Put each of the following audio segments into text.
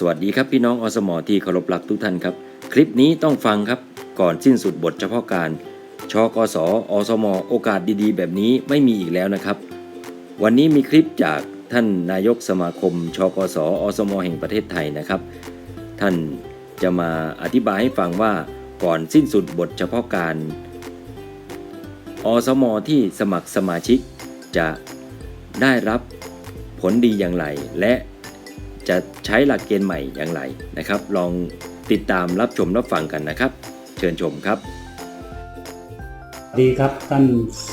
สวัสดีครับพี่น้องอสมอที่เคารพรักทุกท่านครับ คลิปนี้ต้องฟังครับก่อนสิ้นสุดบทเฉพาะการชกสอสมโอกาสดีๆ แบบนี้ไม่มีอีกแล้วนะครับ วันนี้มีคลิปจากท่านนายกสมาคมชกสอสมแห่งประเทศไทยนะครับ ท่านจะมาอธิบายให้ฟังว่าก่อนสิ้นสุดบทเฉพาะการ อสมที่สมัครสมาชิกจะได้รับผลดีอย่างไร และ จะใช้หลักเกณฑ์ใหม่อย่างไรนะครับ ลองติดตามรับชมรับฟังกันนะครับ เชิญชมครับ ดีครับท่าน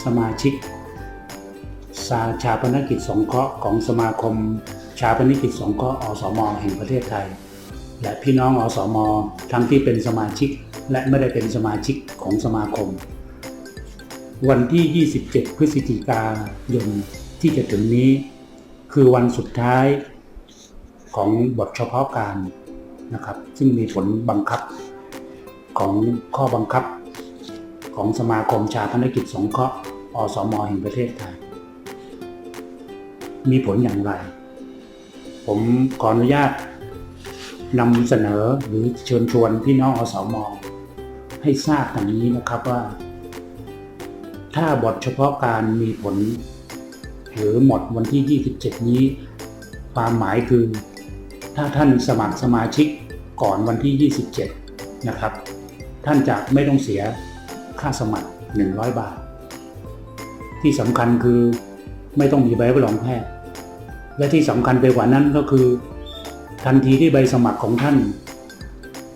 สมาชิก สาชาปนกิจสงเคราะห์ของสมาคม ชาปนกิจสงเคราะห์อสมแห่งประเทศไทย และพี่น้องอสมทั้งที่เป็นสมาชิกและไม่ได้เป็นสมาชิกของสมาคม วันที่ 27 พฤศจิกายนที่จะถึงนี้ คือวันสุดท้าย ของบทเฉพาะการนะครับซึ่งมีผลบังคับของข้อบังคับ ของสมาคมชาพนกิจสงเคราะห์อสมแห่งประเทศไทย มีผลอย่างไร ผมขออนุญาตนำเสนอหรือเชิญชวนพี่น้องอสมให้ทราบอย่างนี้นะครับว่า ถ้าบทเฉพาะการมีผล หรือหมดวันที่ 27 นี้ ความหมายคือ ถ้าท่านสมัครสมาชิกก่อนวันที่ 27 นะครับ ท่านจะไม่ต้องเสียค่าสมัคร 100 บาท ที่สำคัญคือไม่ต้องมีใบรับรองแพทย์ และที่สำคัญไปกว่านั้นก็คือ ทันทีที่ใบสมัครของท่าน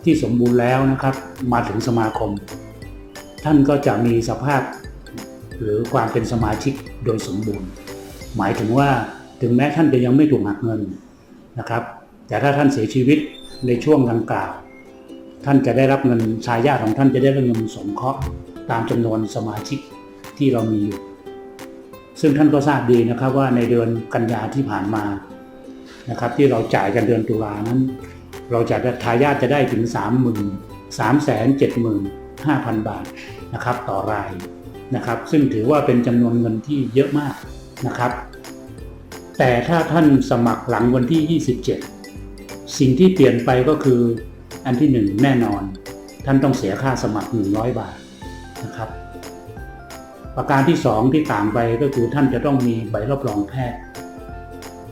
ที่สมบูรณ์แล้วนะครับ มาถึงสมาคม ท่านก็จะมีสภาพ หรือความเป็นสมาชิกโดยสมบูรณ์ หมายถึงว่าถึงแม้ท่านจะยังไม่ถูกหักเงินนะครับ แต่ถ้าท่านเสียชีวิตในช่วงดังกล่าว ท่านจะได้รับเงินชายาของท่านจะได้รับเงินสงเคราะห์ตามจำนวนสมาชิกที่เรามีอยู่ ซึ่งท่านก็ทราบดีนะครับว่าในเดือนกันยาที่ผ่านมานะครับที่เราจ่ายกันเดือนตุลานั้น เราจะทายาทจะได้ถึง3 0 0 0 3 7 5 0 0 0 บาทนะครับต่อรายนะครับ ซึ่งถือว่าเป็นจำนวนเงินที่เยอะมากนะครับ แต่ถ้าท่านสมัครหลังวันที่ 27 สิ่งที่เปลี่ยนไปก็คืออันที่หนึ่งแน่นอน ท่านต้องเสียค่าสมัคร 100 บาทนะครับ ประการที่สองที่ต่างไปก็คือท่านจะต้องมีใบรับรองแพทย์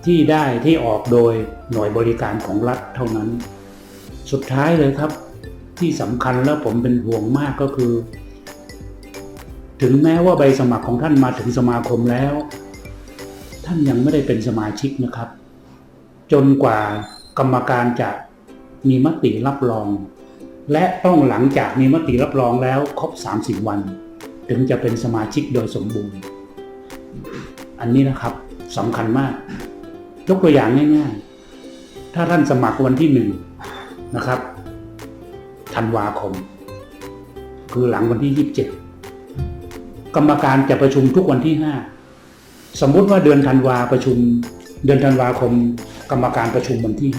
ที่ได้ที่ออกโดยหน่วยบริการของรัฐเท่านั้น สุดท้ายเลยครับ ที่สำคัญแล้วผมเป็นห่วงมากก็คือ ถึงแม้ว่าใบสมัครของท่านมาถึงสมาคมแล้ว ท่านยังไม่ได้เป็นสมาชิกนะครับ จนกว่า กรรมการจะมีมติรับรอง และต้องหลังจากมีมติรับรองแล้วครบ 30 วัน ถึงจะเป็นสมาชิกโดยสมบูรณ์ อันนี้นะครับสำคัญมาก ยกตัวอย่างง่าย ๆ ถ้าท่านสมัครวันที่หนึ่งนะครับธันวาคม คือหลังวันที่ 27 กรรมการจะประชุมทุกวันที่ 5 สมมุติว่าเดือนธันวาประชุมเดือนธันวาคม กรรมการประชุมวันที่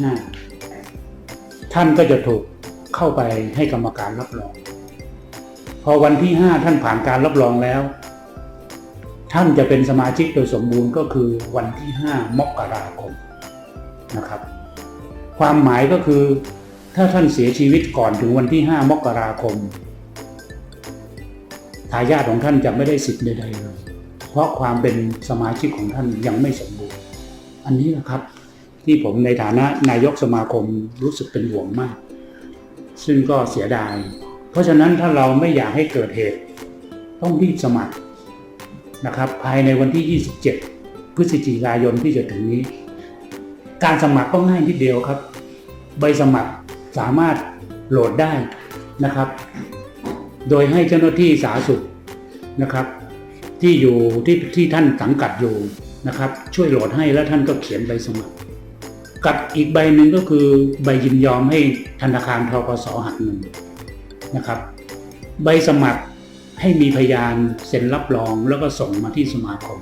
5 ท่านก็จะถูกเข้าไปให้กรรมการรับรอง พอวันที่ 5 ท่านผ่านการรับรองแล้ว ท่านจะเป็นสมาชิกโดยสมบูรณ์ก็คือวันที่ 5 มกราคมนะครับ ความหมายก็คือถ้าท่านเสียชีวิตก่อนถึงวันที่ 5 มกราคมทายาทของท่านจะไม่ได้สิทธิ์ใดๆเลย เพราะความเป็นสมาชิกของท่านยังไม่สมบูรณ์ อันนี้นะครับ ที่ผมในฐานะนายกสมาคมรู้สึกเป็นห่วงมาก ซึ่งก็เสียดาย เพราะฉะนั้นถ้าเราไม่อยากให้เกิดเหตุ ต้องรีบสมัครนะครับ ภายในวันที่ 27 พฤศจิกายนที่จะถึงนี้ การสมัครก็ง่ายนิดเดียวครับ ใบสมัครสามารถโหลดได้นะครับ โดยให้เจ้าหน้าที่สาธารณสุขนะครับ ที่อยู่ที่ที่ท่านสังกัดอยู่นะครับ ช่วยโหลดให้แล้วท่านก็เขียนใบสมัคร กับอีกใบหนึ่งก็คือใบยินยอมให้ธนาคารทกสหักเงินนะครับ ใบสมัครให้มีพยานเซ็นรับรองแล้วก็ส่งมาที่สมาคม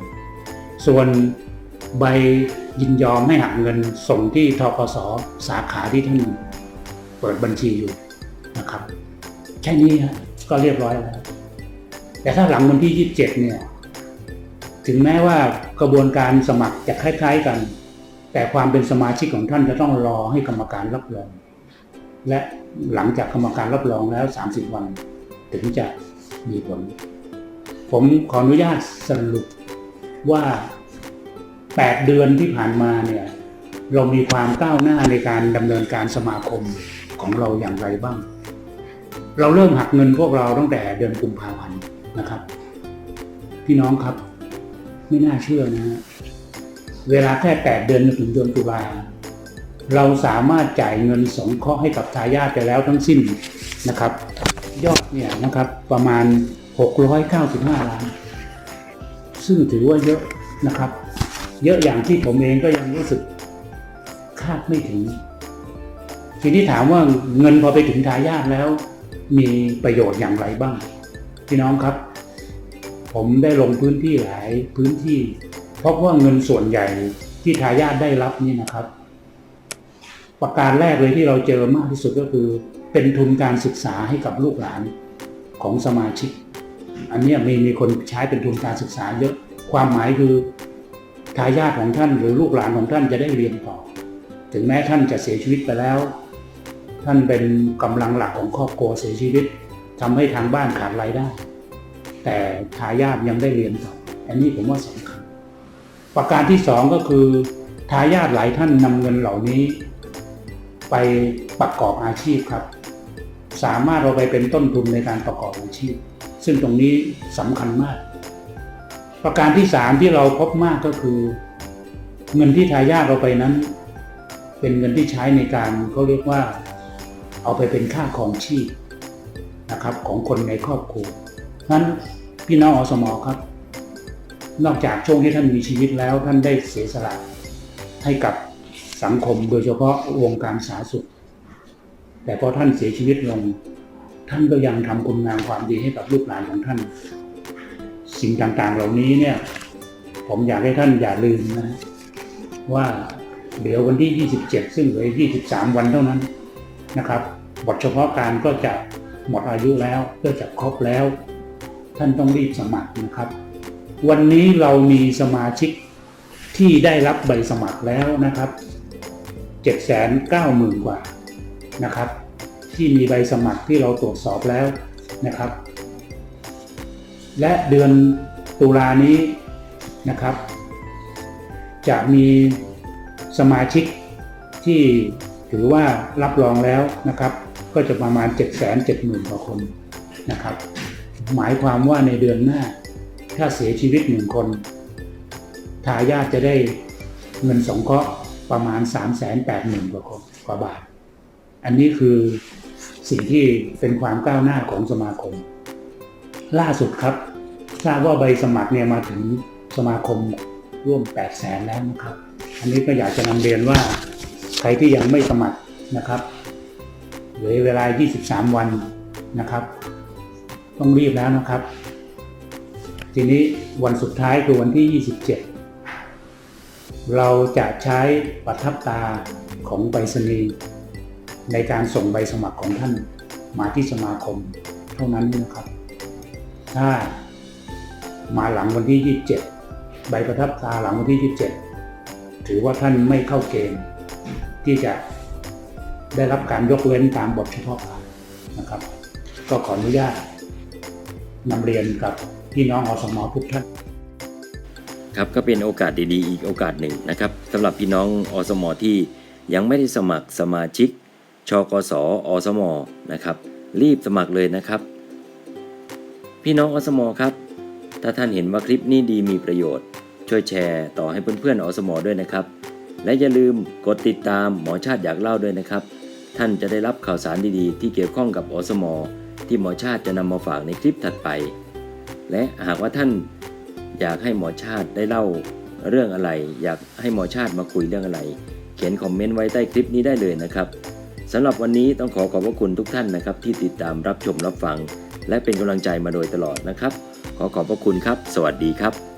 ส่วนใบยินยอมให้หักเงินส่งที่ทกสสาขาที่ท่านเปิดบัญชีอยู่นะครับ แค่นี้ก็เรียบร้อยแล้ว แต่ถ้าหลังวันที่ 27 เนี่ย ถึงแม้ว่ากระบวนการสมัครจะคล้าย ๆกัน แต่ความเป็นสมาชิกของท่านจะต้องรอให้กรรมการรับรอง และหลังจากกรรมการรับรองแล้ว 30 วัน ถึงจะมีผล ผมขออนุญาตสรุปว่า 8 เดือนที่ผ่านมาเนี่ยเรามีความก้าวหน้าในการดำเนินการสมาคมของเราอย่างไรบ้าง เราเริ่มหักเงินพวกเราตั้งแต่เดือนกุมภาพันธ์นะครับ พี่น้องครับ ไม่น่าเชื่อนะฮะ เวลาแค่ 8 เดือนถึงเดือนตุลาเราสามารถจ่ายเงินสงเคราะห์ให้กับทายาทไปแล้วทั้งสิ้นนะครับ ยอดเนี่ยนะครับประมาณ 695 ล้าน ซึ่งถือว่าเยอะนะครับ เยอะอย่างที่ผมเองก็ยังรู้สึกคาดไม่ถึง ทีนี้ถามว่าเงินพอไปถึงทายาทแล้ว มีประโยชน์อย่างไรบ้าง พี่น้องครับ ผมได้ลงพื้นที่หลายพื้นที่ เพราะว่าเงินส่วนใหญ่ที่ทายาทได้รับนี่นะครับ ประการแรกเลยที่เราเจอมากที่สุดก็คือ เป็นทุนการศึกษาให้กับลูกหลานของสมาชิก อันนี้มีมีคนใช้เป็นทุนการศึกษาเยอะความหมายคือทายาทของท่านหรือลูกหลานของท่านจะได้เรียนต่อ ถึงแม้ท่านจะเสียชีวิตไปแล้ว ท่านเป็นกำลังหลักของครอบครัวเสียชีวิตทำให้ทางบ้านขาดรายได้ แต่ทายาทยังได้เรียนต่อ อันนี้ผมว่าสำคัญ ประการที่สองก็คือทายาทหลายท่านนำเงินเหล่านี้ ไปประกอบอาชีพครับ สามารถเอาไปเป็นต้นทุนในการประกอบอาชีพ ซึ่งตรงนี้สำคัญมาก ประการที่สามที่เราพบมากก็คือ เงินที่ทายาทเราไปนั้น เป็นเงินที่ใช้ในการเขาเรียกว่า เอาไปเป็นค่าของชีพนะครับของคนในครอบครัวนั้นพี่น้องอสมครับ นอกจากช่วงที่ท่านมีชีวิตแล้วท่านได้เสียสละให้กับสังคมโดยเฉพาะวงการสาธารณสุข แต่พอท่านเสียชีวิตลง ท่านก็ยังทำคุณงามความดีให้กับลูกหลานของท่าน สิ่งต่างๆเหล่านี้เนี่ย ผมอยากให้ท่านอย่าลืมนะว่าเดี๋ยววันที่ 27 ซึ่งเหลือ 23 วันเท่านั้นนะครับ บทเฉพาะการก็จะหมดอายุแล้วก็จะครบแล้ว ท่านต้องรีบสมัครนะครับ วันนี้เรามีสมาชิกที่ได้รับใบสมัครแล้วนะครับ 790,000 กว่านะครับ ที่มีใบสมัครที่เราตรวจสอบแล้วนะครับ และเดือนตุลานี้นะครับ จะมีสมาชิกที่ถือว่ารับรองแล้วนะครับ ก็จะประมาณ 7 7 0 0 0 0กว่าคนนะครับ หมายความว่าในเดือนหน้า ถ้าเสียชีวิตหนึ่งคนทายาทจะได้เงินสงเคราะห์ประมาณ 3 8 0 0 0 0กว่ากว่าบาท อันนี้คือสิ่งที่เป็นความก้าวหน้าของสมาคม ล่าสุดครับ ทราบว่าใบสมัครเนี่ยมาถึงสมาคมร่วม 8 0 0แสนแล้วนะครับ อันนี้ก็อยากจะนำเรียนว่าใครที่ยังไม่สมัครนะครับเหลือเวลา 23 วันนะครับ ต้องรีบแล้วนะครับ ทีนี้วันสุดท้ายคือวันที่ 27 เราจะใช้ประทับตาของใบสนีในการส่งใบสมัครของท่านมาที่สมาคมเท่านั้นนะครับ ถ้ามาหลังวันที่ 27 ใบประทับตาหลังวันที่ 27 ถือว่าท่านไม่เข้าเกณฑ์ที่จะได้รับการยกเว้นตามบทเฉพาะการนะครับ ก็ขออนุญาตนำเรียนกับ พี่น้องอสมทุกท่านครับก็เป็นโอกาสดีๆ อีกโอกาสหนึ่งนะครับสำหรับพี่น้องอสมที่ยังไม่ได้สมัครสมาชิกชกสอสมนะครับ รีบสมัครเลยนะครับ พี่น้องอสมครับ ถ้าท่านเห็นว่าคลิปนี้ดีมีประโยชน์ ช่วยแชร์ต่อให้เพื่อนๆอสมด้วยนะครับ และอย่าลืมกดติดตามหมอชาติอยากเล่าด้วยนะครับ ท่านจะได้รับข่าวสารดีๆ ที่เกี่ยวข้องกับอสมที่หมอชาติจะนำมาฝากในคลิปถัดไป และหากว่าท่านอยากให้หมอชาติได้เล่าเรื่องอะไร อยากให้หมอชาติมาคุยเรื่องอะไร เขียนคอมเมนต์ไว้ใต้คลิปนี้ได้เลยนะครับสำหรับวันนี้ต้องขอขอบพระคุณทุกท่านนะครับ ที่ติดตามรับชมรับฟัง และเป็นกำลังใจมาโดยตลอดนะครับ ขอขอบพระคุณครับ สวัสดีครับ